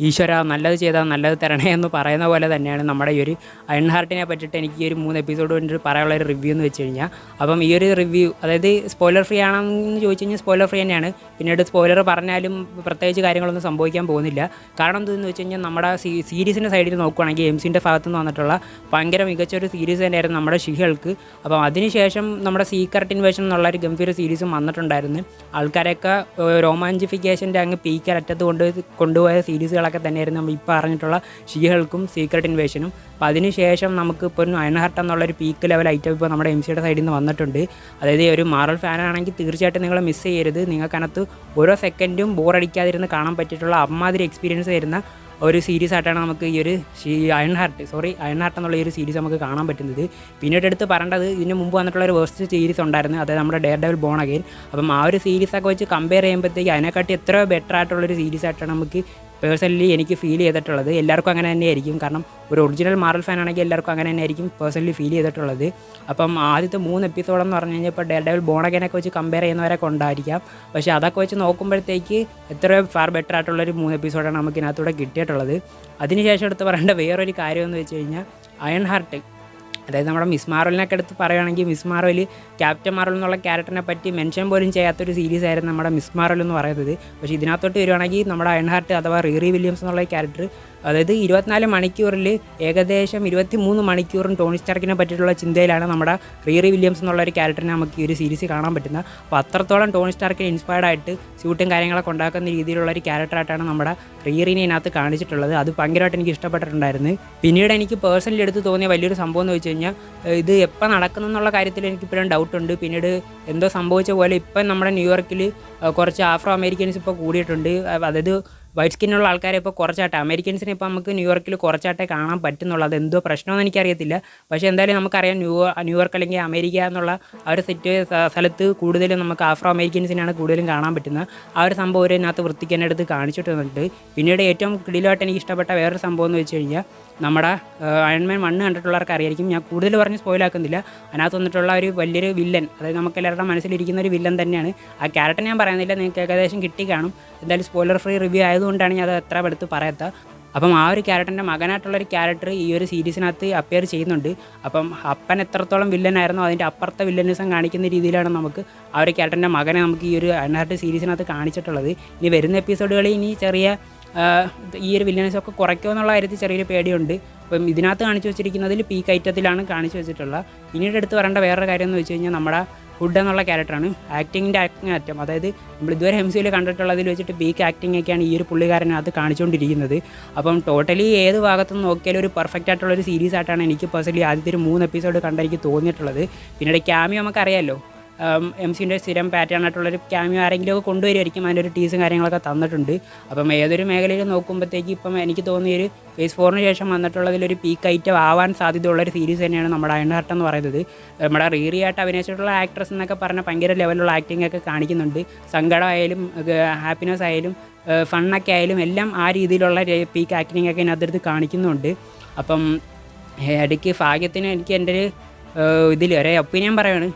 ഈശ്വര നല്ലത് ചെയ്താൽ നല്ലത് തരണേ എന്ന് പറയുന്ന പോലെ തന്നെയാണ് നമ്മുടെ ഈ ഒരു അയൺ ഹാർട്ടിനെ പറ്റിയിട്ട് എനിക്ക് ഈ ഒരു മൂന്ന് എപ്പിസോഡ് കൊണ്ട് പറയാനുള്ള ഒരു റിവ്യൂ എന്ന് വെച്ച് കഴിഞ്ഞാൽ അപ്പം ഈ ഒരു റിവ്യൂ അതായത് സ്പോയിലർ ഫ്രീ ആണെന്ന് ചോദിച്ചു കഴിഞ്ഞാൽ സ്പോയിലർ ഫ്രീ തന്നെയാണ്. പിന്നീട് സ്പോയിലർ പറഞ്ഞാലും പ്രത്യേകിച്ച് കാര്യങ്ങളൊന്നും സംഭവിക്കാൻ പോകുന്നില്ല. കാരണം എന്തെന്ന് വെച്ച് കഴിഞ്ഞാൽ നമ്മുടെ സീരീസിന്റെ സൈഡിൽ നോക്കുകയാണെങ്കിൽ എം സിന്റെ ഭാഗത്ത് നിന്ന് വന്നിട്ടുള്ള ഭയങ്കര മികച്ച ഒരു സീരീസ് തന്നെയായിരുന്നു നമ്മുടെ ഷിഹൾക്ക്. അപ്പം അതിനുശേഷം നമ്മുടെ സീക്രട്ട് ഇൻവേഷൻ എന്നുള്ള ഒരു ഗംഭീര സീരീസും വന്നിട്ടുണ്ടായിരുന്നു. ആൾക്കാരെയൊക്കെ രോമാഞ്ചിഫിക്കേഷന്റെ അങ്ങ് പീക്കലറ്റത്ത് കൊണ്ട് കൊണ്ടുപോയ സീരീസുകളൊക്കെ തന്നെയായിരുന്നു നമ്മൾ ഇപ്പോൾ അറിഞ്ഞിട്ടുള്ള ഷീഹൾക്കും സീക്രട്ട് ഇൻവേഷനും അപ്പോൾ അതിനുശേഷം നമുക്ക് ഇപ്പോൾ ഒരു അയൺഹാർട്ട് എന്നുള്ളൊരു പീക്ക് ലെവൽ ഐറ്റം ഇപ്പോൾ നമ്മുടെ എം സിയുടെ സൈഡിൽ നിന്ന് വന്നിട്ടുണ്ട്. അതായത് ഒരു മാറൽ ഫാനാണെങ്കിൽ തീർച്ചയായിട്ടും നിങ്ങൾ മിസ് ചെയ്യരുത്. നിങ്ങൾക്കതിനകത്ത് ഓരോ സെക്കൻഡും ബോറടിക്കാതിരുന്ന് കാണാൻ പറ്റിയിട്ടുള്ള അമ്മാതിരി എക്സ്പീരിയൻസ് തരുന്ന ഒരു സീരീസ് ആയിട്ടാണ് നമുക്ക് ഈ ഒരു Iron Heart sorry Iron Heart എന്നുള്ള ഈ ഒരു സീരീസ് നമുക്ക് കാണാൻ പറ്റുന്നത്. പിന്നീട് എടുത്ത് പറയേണ്ടത് ഇതിന് മുമ്പ് വന്നിട്ടുള്ള ഒരു വേസ്റ്റ് സീരീസ് ഉണ്ടായിരുന്നു. അതായത് നമ്മുടെ ഡെയർ ഡെവൽ ബോൺ അഗെയിൻ അപ്പം ആ ഒരു സീരീസൊക്കെ വെച്ച് കമ്പയർ ചെയ്യുമ്പോഴത്തേക്ക് അതിനെക്കാട്ടി എത്രയോ ബെറ്റർ ആയിട്ടുള്ളൊരു സീരീസ് ആയിട്ടാണ് നമുക്ക് പേഴ്സണലി എനിക്ക് ഫീൽ ചെയ്തിട്ടുള്ളത് എല്ലാവർക്കും അങ്ങനെ തന്നെയായിരിക്കും. കാരണം ഒരു ഒറിജിനൽ മാറൽ ഫാൻ ആണെങ്കിൽ എല്ലാവർക്കും അങ്ങനെ തന്നെയായിരിക്കും പേഴ്സണലി ഫീൽ ചെയ്തിട്ടുള്ളത്. അപ്പം ആദ്യത്തെ മൂന്ന് എപ്പിസോഡ് എന്ന് പറഞ്ഞു കഴിഞ്ഞാൽ ഇപ്പോൾ ഡെയർ ഡെവൽ ബോണഗനൊക്കെ വെച്ച് കമ്പയർ ചെയ്യുന്നവരൊക്കെ ഉണ്ടായിരിക്കാം. പക്ഷേ അതൊക്കെ വെച്ച് നോക്കുമ്പോഴത്തേക്ക് എത്രയോ ഫാർ ബെറ്റർ ആയിട്ടുള്ളൊരു മൂന്ന് എപ്പിസോഡാണ് നമുക്ക് ഇതിനകത്തൂടെ കിട്ടിയിട്ടുള്ളത്. അതിനുശേഷം എടുത്ത് പറയേണ്ട വേറൊരു കാര്യം എന്ന് വെച്ച് കഴിഞ്ഞാൽ അയൺ ഹാർട്ട് അതായത് നമ്മുടെ മിസ് മാർവലിനൊക്കെ എടുത്ത് പറയുകയാണെങ്കിൽ മിസ് മാർവൽ ക്യാപ്റ്റൻ മാർവൽ എന്നുള്ള ക്യാരക്ടറിനെ പറ്റി മെൻഷൻ പോലും ചെയ്യാത്തൊരു സീരീസ് ആയിരുന്നു നമ്മുടെ മിസ് മാർവൽ എന്ന് പറയുന്നത്. പക്ഷേ ഇതിനകത്തോട്ട് വരുവാണെങ്കിൽ നമ്മുടെ അയൺ ഹാർട്ട് അഥവാ റീറി വില്യംസ് എന്നുള്ള ക്യാരക്ടർ അതായത് ഇരുപത്തിനാല് മണിക്കൂറിൽ ഏകദേശം ഇരുപത്തി മൂന്ന് മണിക്കൂറും ടോണി സ്റ്റാർക്കിനെ പറ്റിയിട്ടുള്ള ചിന്തയിലാണ് നമ്മുടെ റീറി വില്യംസ് എന്നുള്ള ഒരു ക്യാരക്ടറിനെ നമുക്ക് ഈ ഒരു സീരീസ് കാണാൻ പറ്റുന്നത്. അപ്പോൾ അത്രത്തോളം ടോണി സ്റ്റാർക്കിന് ഇൻസ്പയർഡ് ആയിട്ട് ഷൂട്ടും കാര്യങ്ങളൊക്കെ ഉണ്ടാക്കുന്ന രീതിയിലുള്ള ഒരു ക്യാരക്ടറായിട്ടാണ് നമ്മുടെ റീറിനെ ഇതിനകത്ത് കാണിച്ചിട്ടുള്ളത്. അത് ഭയങ്കരമായിട്ട് എനിക്ക് ഇഷ്ടപ്പെട്ടിട്ടുണ്ടായിരുന്നു. പിന്നീട് എനിക്ക് പേഴ്സണലി എടുത്ത് തോന്നിയ വലിയൊരു സംഭവം എന്ന് വെച്ച് കഴിഞ്ഞാൽ ഇത് എപ്പോൾ നടക്കുന്നു എന്നുള്ള കാര്യത്തിൽ എനിക്ക് ഇപ്പോഴും ഡൗട്ട് ഉണ്ട്. പിന്നീട് എന്തോ സംഭവിച്ച പോലെ ഇപ്പം നമ്മുടെ ന്യൂയോർക്കിൽ കുറച്ച് ആഫ്രോ അമേരിക്കൻസ് ഇപ്പോൾ കൂടിയിട്ടുണ്ട്. അതായത് വൈറ്റ് സ്കിന്നുള്ള ആൾക്കാരെ ഇപ്പോൾ കുറച്ചാട്ടെ. അമേരിക്കൻസിനെ ഇപ്പോൾ നമുക്ക് ന്യൂയോർക്കിൽ കുറച്ചാട്ടെ കാണാൻ പറ്റുന്നുള്ളൂ. അത് എന്തോ പ്രശ്നമെന്ന് എനിക്കറിയത്തില്ല. പക്ഷേ എന്തായാലും നമുക്കറിയാം ന്യൂ ന്യൂയോർക്ക് അല്ലെങ്കിൽ അമേരിക്ക എന്നുള്ള ആ ഒരു സെറ്റ് സ്ഥലത്ത് കൂടുതലും നമുക്ക് ആഫ്രോ അമേരിക്കൻസിനാണ് കൂടുതലും കാണാൻ പറ്റുന്നത്. ആ ഒരു സംഭവം ഒരു ഇതിനകത്ത് വൃത്തിക്ക് തന്നെ കാണിച്ചിട്ടുണ്ട്. പിന്നീട് ഏറ്റവും കിടിലായിട്ട് എനിക്ക് ഇഷ്ടപ്പെട്ട വേറൊരു സംഭവം എന്ന് വെച്ച് കഴിഞ്ഞാൽ നമ്മുടെ അയൺമാൻ മണ്ണ് കണ്ടിട്ടുള്ളവർക്ക് അറിയായിരിക്കും ഞാൻ കൂടുതൽ പറഞ്ഞ് സ്പോയിലാക്കുന്നില്ല അതിനകത്ത് വന്നിട്ടുള്ള ഒരു വലിയൊരു വില്ലൻ അതായത് നമുക്ക് എല്ലാവരുടെ മനസ്സിലിരിക്കുന്ന ഒരു വില്ലൻ തന്നെയാണ്. ആ ക്യാരക്ടർ ഞാൻ പറയുന്നില്ല നിങ്ങൾക്ക് ഏകദേശം കിട്ടി കാണും. എന്തായാലും സ്പോയിലർ ഫ്രീ റിവ്യൂ ആയതുകൊണ്ടാണ് ഞാൻ അത് എത്ര എടുത്ത് പറയാത്ത. അപ്പം ആ ഒരു ക്യാരക്ടറിന്റെ മകനായിട്ടുള്ള ഒരു ക്യാരക്ടർ ഈ ഒരു സീരീസിനകത്ത് അപ്പിയർ ചെയ്യുന്നുണ്ട്. അപ്പം അപ്പൻ എത്രത്തോളം വില്ലനായിരുന്നോ അതിന്റെ അപ്പുറത്തെ വില്ലനിസം കാണിക്കുന്ന രീതിയിലാണ് നമുക്ക് ആ ഒരു ക്യാരക്ടറിന്റെ മകനെ നമുക്ക് ഈ ഒരു അനാർട്ട് സീരീസിനകത്ത് കാണിച്ചിട്ടുള്ളത്. ഇനി വരുന്ന എപ്പിസോഡുകളിൽ ഇനി ചെറിയ ഈ ഒരു വില്ലനസൊക്കെ കുറയ്ക്കുമോ എന്നുള്ള കാര്യത്തിൽ ചെറിയൊരു പേടിയുണ്ട്. അപ്പം ഇതിനകത്ത് കാണിച്ചു വെച്ചിരിക്കുന്നതിൽ പീക്ക് ഐറ്റത്തിലാണ് കാണിച്ചു വെച്ചിട്ടുള്ളത്. പിന്നീട് എടുത്ത് വരേണ്ട വേറൊരു കാര്യം എന്ന് വെച്ച് കഴിഞ്ഞാൽ നമ്മുടെ ഹുഡ് എന്നുള്ള ക്യാരക്ടറാണ് ആക്ടിങ്ങിന്റെ ആക്ടിങ് അറ്റം അതായത് നമ്മൾ ഇതുവരെ എം സിയിൽ കണ്ടിട്ടുള്ളതിൽ വെച്ചിട്ട് പീക്ക് ആക്ടിംഗ് ഒക്കെയാണ് ഈ ഒരു പുള്ളിക്കാരൻ അത് കാണിച്ചുകൊണ്ടിരിക്കുന്നത് അപ്പം ടോട്ടലി ഏത് ഭാഗത്തു നിന്ന് നോക്കിയാലും ഒരു പെർഫെക്റ്റ് ആയിട്ടുള്ള ഒരു സീരീസ് ആയിട്ടാണ് എനിക്ക് പേഴ്സണലി ആദ്യത്തെ ഒരു മൂന്ന് എപ്പിസോഡ് കണ്ടെനിക്ക് തോന്നിയിട്ടുള്ളത്. പിന്നീട് ക്യാമിയോ നമുക്കറിയാമല്ലോ എം സിന്റെ സ്ഥിരം പാറ്റേൺ ആയിട്ടുള്ളൊരു ക്യാമിയോ ആരെങ്കിലും ഒക്കെ കൊണ്ടുവരുമായിരിക്കും അതിന്റെ ഒരു ടീസും കാര്യങ്ങളൊക്കെ തന്നിട്ടുണ്ട്. അപ്പം ഏതൊരു മേഖലയിൽ നോക്കുമ്പോഴത്തേക്ക് ഇപ്പം എനിക്ക് തോന്നിയൊരു ഫേസ് ഫോറിന് ശേഷം വന്നിട്ടുള്ളതിലൊരു പീക്ക് ഐറ്റം ആവാൻ സാധ്യതയുള്ള ഒരു സീരീസ് തന്നെയാണ് നമ്മുടെ അയൺ ഹർട്ട് എന്ന് പറയുന്നത്. നമ്മുടെ റീറി ആയിട്ട് അഭിനയിച്ചിട്ടുള്ള ആക്ട്രസ് എന്നൊക്കെ പറഞ്ഞാൽ ഭയങ്കര ലെവലുള്ള ആക്ടിംഗ് ഒക്കെ കാണിക്കുന്നുണ്ട്. സങ്കടമായാലും ഹാപ്പിനെസ് ആയാലും ഫണ്ണൊക്കെ ആയാലും എല്ലാം ആ രീതിയിലുള്ള പീക്ക് ആക്ടിങ് ഒക്കെ ഇതിനകത്തെടുത്ത് കാണിക്കുന്നുണ്ട്. അപ്പം ഇടയ്ക്ക് ഭാഗ്യത്തിന് എനിക്ക് എന്റെ ഒരു ഇതിൽ ഒരേ ഒപ്പീനിയൻ പറയാണ്.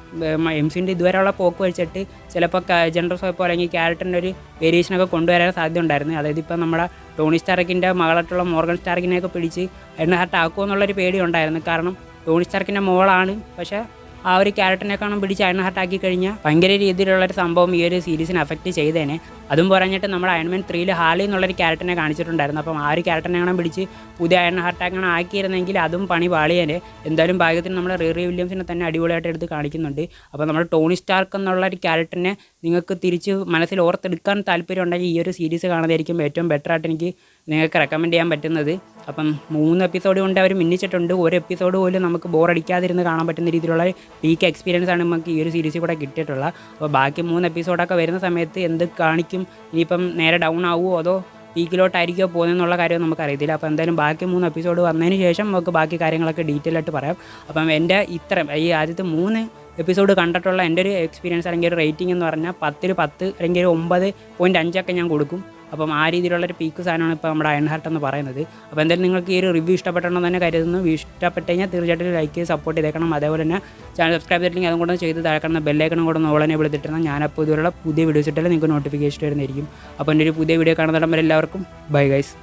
എം സിന്റെ ഇതുവരെയുള്ള പോക്ക് വെച്ചിട്ട് ചിലപ്പോൾ ജനറൽ സോപ്പ് അല്ലെങ്കിൽ ക്യാരക്ടറിന്റെ ഒരു വേരിയേഷനൊക്കെ കൊണ്ടുവരാൻ സാധ്യത ഉണ്ടായിരുന്നു അതായത് ഇപ്പോൾ നമ്മുടെ ടോണി സ്റ്റാർക്കിന്റെ മകളായിട്ടുള്ള മോർഗൻ സ്റ്റാർക്കിനെയൊക്കെ പിടിച്ച് എണ്ണ ഹാർട്ട് ആക്കുമോ എന്നുള്ളൊരു പേടി ഉണ്ടായിരുന്നു. കാരണം ടോണി സ്റ്റാർക്കിന്റെ മോളാണ്. പക്ഷേ ആ ഒരു ക്യാരക്ടറിനെക്കാളും പിടിച്ച് അയൺ ഹാർട്ട് ആക്കി കഴിഞ്ഞാൽ ഭയങ്കര രീതിയിലുള്ള ഒരു സംഭവം ഈ ഒരു സീരീസിനെ അഫക്റ്റ് ചെയ്തേനെ. അതും പറഞ്ഞിട്ട് നമ്മുടെ അയൺമാൻ ത്രീയിൽ ഹാളി എന്നുള്ളൊരു ക്യാരക്ടറിനെ കാണിച്ചിട്ടുണ്ടായിരുന്നു. അപ്പം ആ ഒരു ക്യാരക്ടറിനെ കാണാൻ പിടിച്ച് പുതിയ അയൺ ഹാർട്ട് അങ്ങനെ ആക്കിയിരുന്നെങ്കിൽ അതും പണി പാളിയേനെ. എന്തായാലും ഭാഗ്യത്തിന് നമ്മുടെ റീറി വില്യംസിനെ തന്നെ അടിപൊളിയായിട്ട് എടുത്ത് കാണിക്കുന്നുണ്ട്. അപ്പോൾ നമ്മുടെ ടോണി സ്റ്റാർക്ക് എന്നുള്ള ഒരു ക്യാരക്ടറിനെ നിങ്ങൾക്ക് തിരിച്ച് മനസ്സിൽ ഓർത്തെടുക്കാൻ താല്പര്യം ഉണ്ടെങ്കിൽ ഈ ഒരു സീരീസ് കാണുന്നതായിരിക്കും ഏറ്റവും ബെറ്ററായിട്ട് എനിക്ക് നിങ്ങൾക്ക് റെക്കമെൻഡ് ചെയ്യാൻ പറ്റുന്നത്. അപ്പം മൂന്ന് എപ്പിസോഡ് കൊണ്ട് അവർ മിന്നിച്ചിട്ടുണ്ട്. ഒരു എപ്പിസോഡ് പോലും നമുക്ക് ബോർ അടിക്കാതിരുന്ന് കാണാൻ പറ്റുന്ന രീതിയിലുള്ള പീക്ക് എക്സ്പീരിയൻസ് ആണ് നമുക്ക് ഈ ഒരു സീരീസിൽ കൂടെ കിട്ടിയിട്ടുള്ളത് അപ്പോൾ ബാക്കി മൂന്ന് എപ്പിസോഡൊക്കെ വരുന്ന സമയത്ത് എന്ത് കാണിക്കും? ഇനിയിപ്പം നേരെ ഡൗൺ ആവുമോ അതോ പീക്കിലോട്ടായിരിക്കുമോ പോകുന്നതെന്നുള്ള കാര്യം നമുക്കറിയത്തില്ല. അപ്പോൾ എന്തായാലും ബാക്കി മൂന്ന് എപ്പിസോഡ് വന്നതിന് ശേഷം നമുക്ക് ബാക്കി കാര്യങ്ങളൊക്കെ ഡീറ്റെയിൽ ആയിട്ട് പറയാം. അപ്പം എന്റെ ഇത്ര ഈ ആദ്യത്തെ മൂന്ന് എപ്പിസോഡ് കണ്ടിട്ടുള്ള എന്റെ ഒരു എക്സ്പീരിയൻസ് അല്ലെങ്കിൽ ഒരു റേറ്റിംഗ് എന്ന് പറഞ്ഞാൽ പത്തിൽ പത്ത് അല്ലെങ്കിൽ ഒരു ഒമ്പത് പോയിന്റ് അഞ്ചൊക്കെ ഞാൻ കൊടുക്കും. അപ്പം ആ രീതിയിലുള്ളൊരു പീക്ക് സാധനമാണ് ഇപ്പോൾ നമ്മുടെ അയൺ ഹാർട്ട് എന്ന് പറയുന്നത്. അപ്പോൾ എന്തായാലും നിങ്ങൾക്ക് ഈ ഒരു റിവ്യൂ ഇഷ്ടപ്പെട്ടെന്ന് തന്നെ കരുതുന്നു. ഇഷ്ടപ്പെട്ട് കഴിഞ്ഞാൽ തീർച്ചയായിട്ടും ലൈക്ക് ചെയ്ത് സപ്പോർട്ട് ചെയ്തേക്കണം. അതേപോലെ തന്നെ ചാനൽ സബ്സ്ക്രൈബ് ചെയ്തില്ലെങ്കിൽ അതും കൂടെ ചെയ്ത് താഴെക്കണം ബെല്ലൈക്കണം കൂടെ ഓളനെ വിളിച്ചിട്ടാണ് ഞാനപ്പോൾ ഇതുവരെയുള്ള പുതിയ വീഡിയോസ് ഇട്ടാലും നിങ്ങൾക്ക് നോട്ടിഫിക്കേഷൻ വരുന്നതായിരിക്കും. അപ്പോൾ എന്റെ ഒരു പുതിയ വീഡിയോ കാണുന്നിടം വരെ എല്ലാവർക്കും ബൈ ഗൈസ്